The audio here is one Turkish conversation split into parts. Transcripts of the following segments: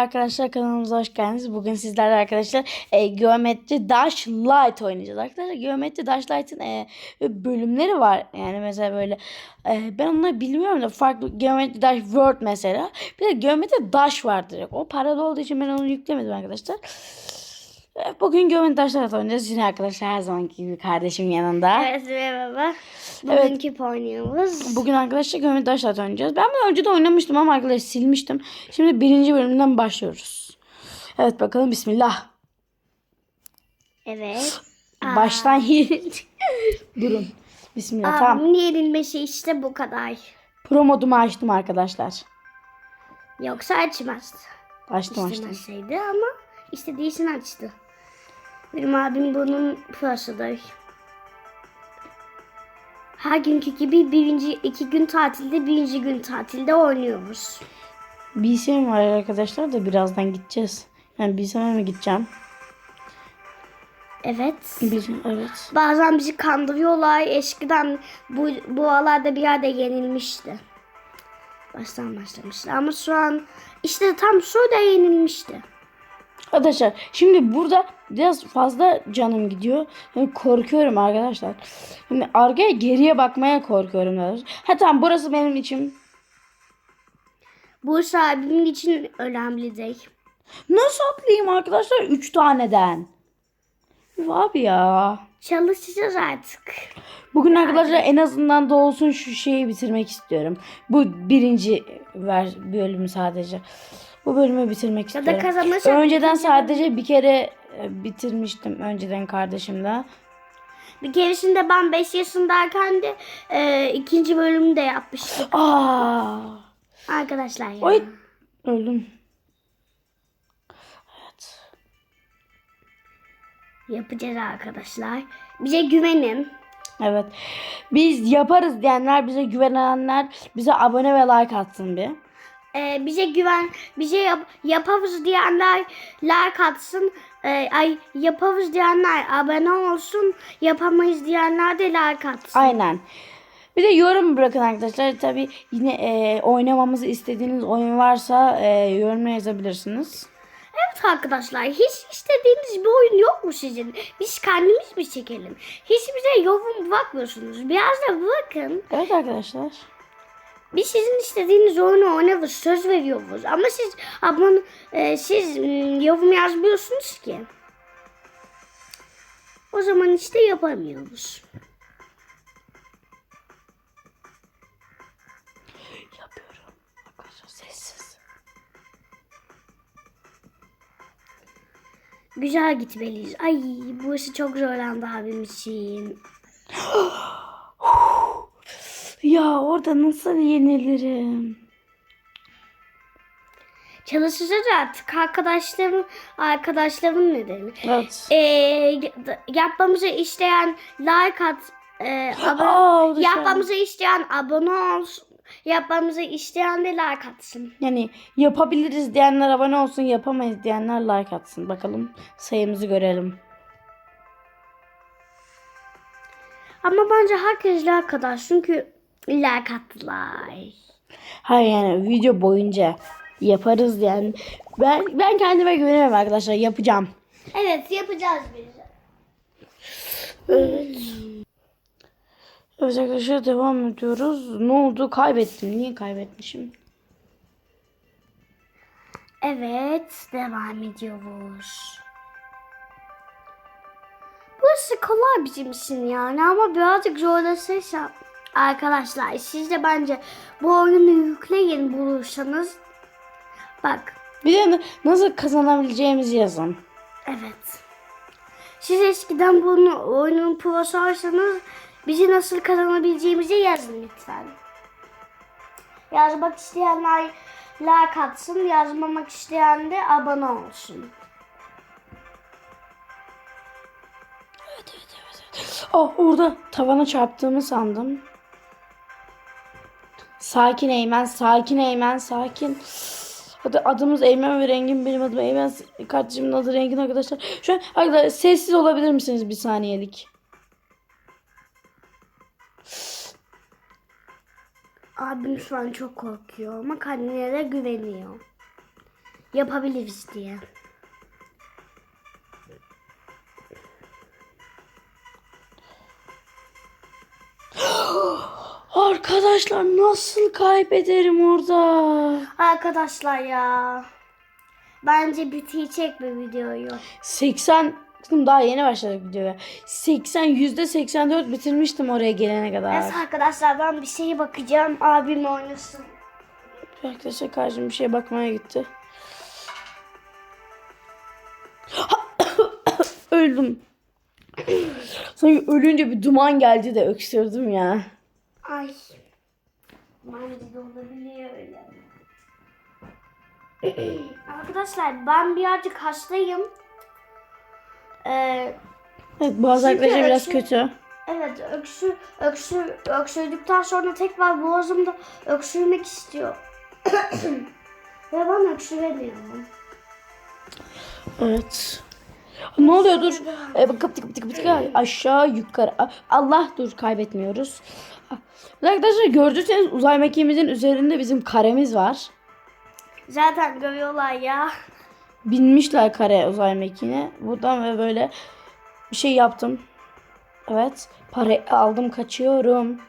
Arkadaşlar kanalımıza hoş geldiniz. Bugün sizlerle arkadaşlar e, Geometry Dash Light oynayacağız. Arkadaşlar Geometry Dash Light'ın e, bölümleri var. Yani mesela böyle e, ben onları bilmiyorum da farklı Geometry Dash World mesela. Bir de Geometry Dash var direkt. O paralı olduğu için ben onu yüklemedim arkadaşlar. Bugün Dash Light oynayacağız. Yine arkadaşlar her zamanki gibi kardeşim yanında. Evet merhaba. Evet. Bugünkü oynuyoruz. Bugün arkadaşlar Dash Light oynayacağız. Ben bunu önce de oynamıştım ama arkadaşlar silmiştim. Şimdi birinci bölümden başlıyoruz. Evet bakalım bismillah. Evet. Baştan yiyin. Durun. Bismillah tamam. Abimin yenilmesi işte bu kadar. Pro modumu açtım arkadaşlar. Yoksa açmazdı. Açtım açtım. İstemezseydi ama istediği için açtı. Benim abim bunun prosudur. Her günkü gibi birinci iki gün tatilde birinci gün tatilde oynuyoruz. BCM var arkadaşlar da birazdan gideceğiz. Yani BCM'e mi gideceğim? Evet. BCM, evet. Bazen bizi kandırıyorlar. Eskiden bu, bu alarda bir yerde yenilmişti. Baştan başlamıştı. Ama şu an işte tam şurada yenilmişti. Arkadaşlar şimdi burada biraz fazla canım gidiyor. Yani korkuyorum arkadaşlar. Şimdi arkaya geriye bakmaya korkuyorum. daha. Ha tamam burası benim için. Bu abimin için önemli değil. Nasıl atlayayım arkadaşlar? 3 taneden. Abi ya. Çalışacağız artık. Bugün arkadaşlar en azından da olsun şu şeyi bitirmek istiyorum. Bu birinci ver bölümü sadece. Bu bölümü bitirmek Ya da istiyorum. kazanırsak Önceden sadece bir kere e, bitirmiştim önceden kardeşimle. Bir keresinde ben 5 yaşındayken de e, ikinci bölümü de yapmıştık. Aa! Arkadaşlar ya. Oy! Öldüm. Evet. Yapacağız arkadaşlar. Bize güvenin. Evet. Biz yaparız diyenler, bize güvenenler bize abone ve like atsın bir. E, bize güven, bize yap, yaparız diyenler like atsın. E, ay yaparız diyenler abone olsun. Yapamayız diyenler de like atsın. Aynen. Bir de yorum bırakın arkadaşlar. Tabi yine e, oynamamızı istediğiniz oyun varsa e, yorumlara yazabilirsiniz. Evet arkadaşlar hiç istediğiniz bir oyun yok mu sizin? Biz kendimiz mi çekelim? Hiç bize yorum bakmıyorsunuz. Biraz da bakın. Evet arkadaşlar. Biz sizin istediğiniz oyunu oynarız. Söz veriyoruz. Ama siz abone, e, siz yorum yazmıyorsunuz ki. O zaman işte yapamıyoruz. Yapıyorum. Arkadaşlar sessiz. Güzel gitmeliyiz. Ay burası çok zorlandı abim için. Ya orada nasıl yenilirim? Çalışacağız artık. Arkadaşlarım, arkadaşlarım ne demek? Evet. Ee, yapmamızı isteyen like at, e, abone, Aa, yapmamızı isteyen abone olsun. Yapmamızı isteyen de like atsın. Yani yapabiliriz diyenler abone olsun, yapamayız diyenler like atsın. Bakalım sayımızı görelim. Ama bence herkes like atar çünkü like attılar. Hayır yani video boyunca yaparız yani. Ben ben kendime güveniyorum arkadaşlar. Yapacağım. Evet yapacağız biz. Evet. Evet arkadaşlar devam ediyoruz. Ne oldu? Kaybettim. Niye kaybetmişim? Evet devam ediyoruz. Burası kolay bizim için yani ama birazcık zorlaşırsa arkadaşlar siz de bence bu oyunu yükleyin bulursanız. Bak Bir de nasıl kazanabileceğimizi yazın. evet. Siz eskiden bunu oyunun profesörsanız bizi nasıl kazanabileceğimizi yazın lütfen. Yazmak isteyenler like atsın, yazmamak isteyen de abone olsun. Oh orada tavana çarptığımı sandım. Sakin Eymen, sakin Eymen, sakin. Hadi adımız Eymen ve rengim benim adım Eymen. Kardeşimin adı Rengin arkadaşlar. Şu an arkadaşlar sessiz olabilir misiniz bir saniyelik? Abim şu an çok korkuyor ama kendine de güveniyor. yapabiliriz diye. Arkadaşlar nasıl kaybederim orada? Arkadaşlar ya. Bence bitecek bu videoyu. 80 Kızım daha yeni başladık videoya. 80 yüzde 84 bitirmiştim oraya gelene kadar. Evet arkadaşlar ben bir şeye bakacağım. Abim oynasın. Arkadaşlar karşım bir şeye bakmaya gitti. Öldüm. Sanki ölünce bir duman geldi de öksürdüm ya. Ay. Bence de olabiliyor öyle. Arkadaşlar ben birazcık hastayım. Ee, Evet boğaz arkadaşlar biraz öksür- kötü. evet öksür, öksür, öksürdükten sonra tekrar boğazımda öksürmek istiyor. Ve ben öksüremiyorum. Evet. Ne oluyor dur. E, kapı kapı kapı aşağı yukarı. Allah dur kaybetmiyoruz. Arkadaşlar gördüyseniz uzay mekiğimizin üzerinde bizim karemiz var. Zaten görüyorlar ya. Binmişler kare uzay mekiğine. Buradan ve böyle bir şey yaptım. Evet. Para aldım kaçıyorum.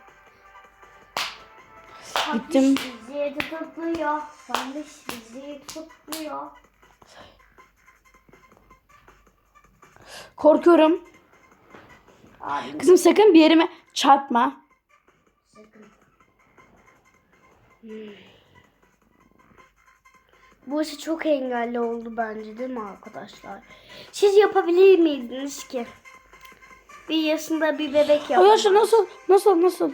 Gittim. Bizi tutukluyor. Yanlış bizi tutukluyor. Korkuyorum. Abim Kızım sakın bir yerime çarpma. sakın. Hmm. Burası çok engelli oldu bence değil mi arkadaşlar? Siz yapabilir miydiniz ki? Bir yaşında bir bebek yapamaz. Arkadaşlar nasıl? Nasıl? Nasıl?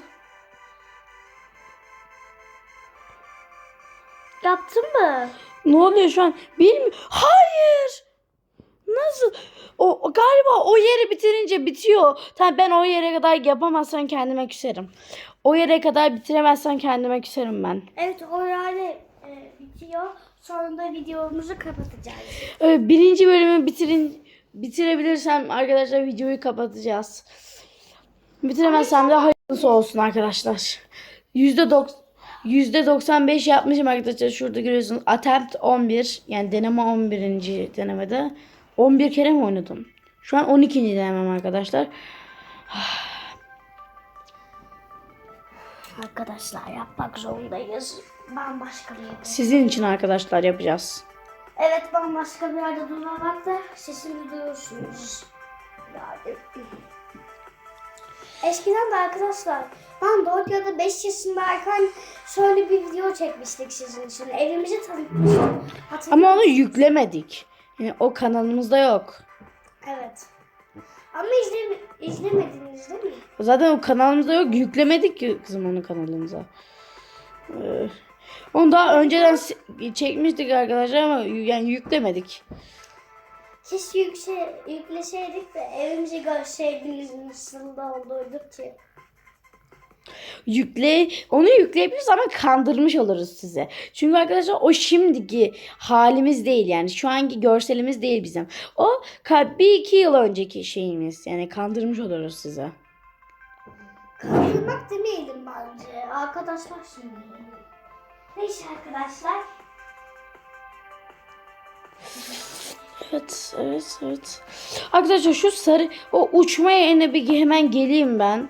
Yaptın mı? Ne oluyor şu an? Bilmiyorum. Hayır. Nasıl? O o galiba o yeri bitirince bitiyor. Tamam ben o yere kadar yapamazsam kendime küserim. O yere kadar bitiremezsem kendime küserim ben. Evet o yani e, bitiyor. Sonra da videomuzu kapatacağız. Ee, birinci bölümü bitirin bitirebilirsem arkadaşlar videoyu kapatacağız. Bitiremezsem de hayırlısı olsun arkadaşlar. Yüzde dok- Yüzde 95 yapmışım arkadaşlar. Şurada görüyorsunuz. Attempt 11. Yani deneme 11. denemede. 11 kere mi oynadım? Şu an 12. denemem arkadaşlar. Arkadaşlar yapmak zorundayız. Ben başka bir yerde. Sizin için arkadaşlar yapacağız. Evet ben başka bir yerde durarak da sesimi duyuyorsunuz. Eskiden de arkadaşlar ben 4 ya da 5 yaşındayken şöyle bir video çekmiştik sizin için. Evimizi tanıtmıştık. Ama onu yüklemedik. Yani o kanalımızda yok. Evet. Ama izle, izlemediniz değil mi? Zaten o kanalımızda yok. Yüklemedik ki kızım onu kanalımıza. Ee, onu daha önceden çekmiştik arkadaşlar ama yani yüklemedik. Siz yükse, yükleseydik de evimizi görseydiniz nasıl da olurduk ki. Yükle onu yükleyebiliriz ama kandırmış oluruz size. Çünkü arkadaşlar o şimdiki halimiz değil yani şu anki görselimiz değil bizim. O bir iki yıl önceki şeyimiz yani kandırmış oluruz size. Kandırmak demeyelim bence. Arkadaşlar şimdi. Neyse arkadaşlar. Evet, evet, evet. Arkadaşlar şu sarı o uçma yerine bir hemen geleyim ben.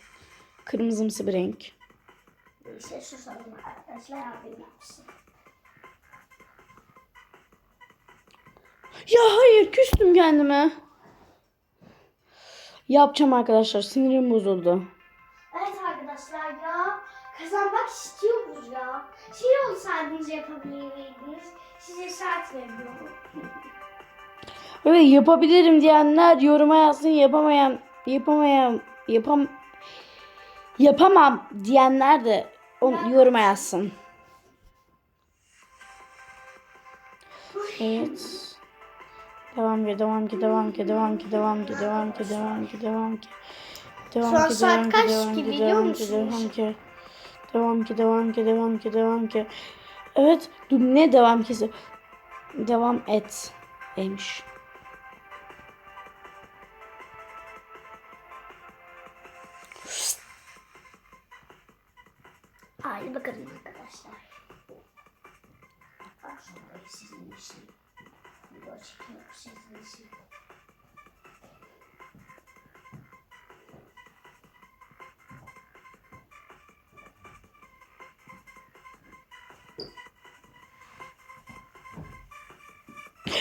Kırmızımsı bir renk. Arkadaşlar abim yapsın. Ya hayır küstüm kendime. Yapacağım arkadaşlar. Sinirim bozuldu. Evet arkadaşlar ya. Kazanmak istiyoruz ya. Şey olsaydınız yapabilir miydiniz? Size şart veriyorum. Evet yapabilirim diyenler yoruma yazsın. Yapamayan, yapamayan, yapam yapamam diyenler de on, yoruma yazsın. Evet. Devam ki, devam ki, devam ki, devam ki, devam ki, devam ki, devam ki, devam ki. Devam Şu an ki, saat devam ki, kaç devam ki biliyor devam ki, musunuz? devam ki. Devam ki, devam ki, devam ki, devam ki. Evet, dur ne devam ki? Devam et. Eymiş. Hadi bakalım arkadaşlar. Aslında sizin için. Video çekiyorum sizin için.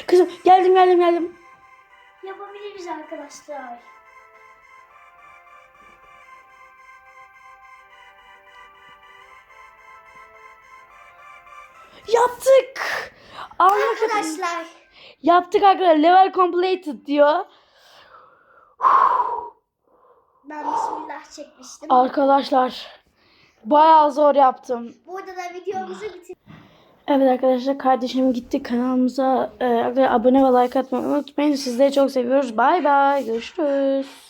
Kızım geldim geldim geldim. Yapabiliriz arkadaşlar. Yaptık. Arkadaşlar. Yaptık arkadaşlar. Level completed diyor. Ben bismillah çekmiştim. Arkadaşlar bayağı zor yaptım. Burada da videomuzu bitir. Evet arkadaşlar kardeşim gitti kanalımıza e, abone ve like atmayı unutmayın. Sizleri çok seviyoruz. Bay bay. Görüşürüz.